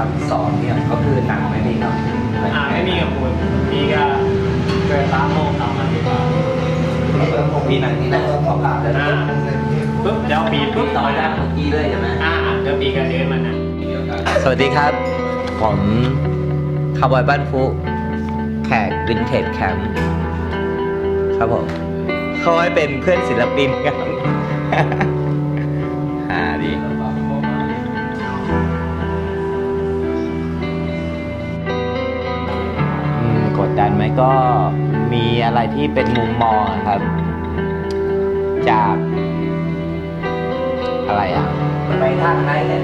ามสองเนี่ยก็คือหนังไม่มีเนาะอ่าไม่มีกับคุณมีก็เกิดตามโมงตามมันดีกว่ามีหนังที่น่าจะขอบลาแล้วอ่าปุ๊บเดี๋ยวปีปุ๊บต่ต่ออได้ได้เมื่อกี้เลยใช่ไหมอ่าเดี๋ยวปีกันเดินมันนะสวัสดีครับ ผมคาร์บอยบ้านฟุแขกวินเทจแคมป์ครับผมเขาให้เป็นเพื่อนศิลปินครับ กดดันไหมก็มีอะไรที่เป็นมุมมองอะครับ จากอะไรอะไปทางไหนเนี่ย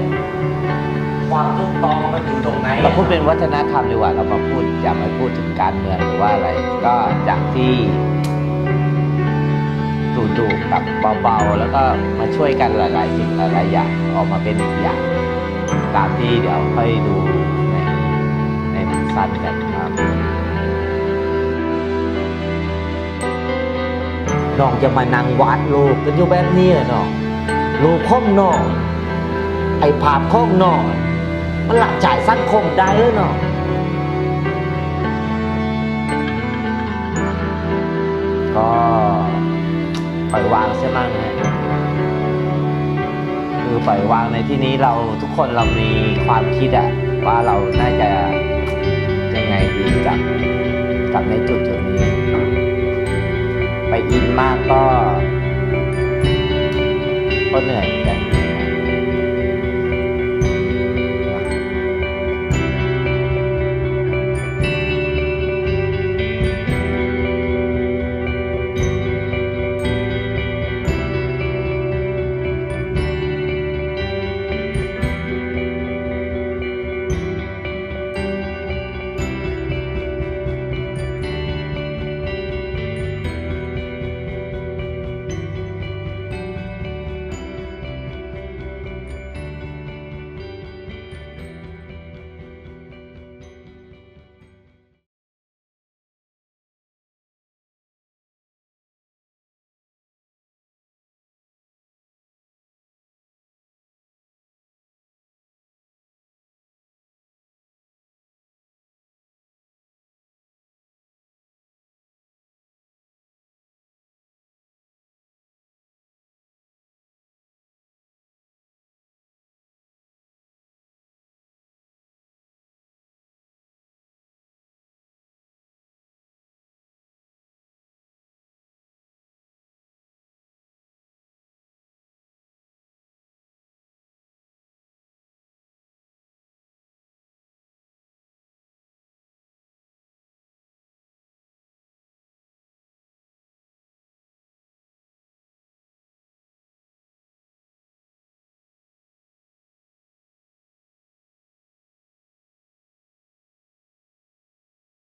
ความถูกต้องมันอยู่ตรงไหนเราพูดเป็นวัฒนธรรมดีกว่าเรามาพูดอย่ามาพูดถึงการเมืองหรือว่าอะไร ก็จากที่ดูๆกับเบาๆ แล้วก็มาช่วยกันหลายๆ สิ่งหลายๆอย่างออกมาเป็นอีกอย่าง ตามที่เดี๋ยวค่อยดูในในหนังสั้นกันครับ น้องจะมานั่งวาดรูปกันอยู่แบบนี้เหรอน้องรูปข้องน้อง ไอ้ภาพข้องน้อง มันหลักจ่ายสังคมได้เลยน้องก็ปล่อยวางใช่ไหมงคือปล่อยวางในที่นี้เราทุกคนเรามีความคิดอะว่าเราน่าจะยังไงดีกับกับในจุด อินมากก็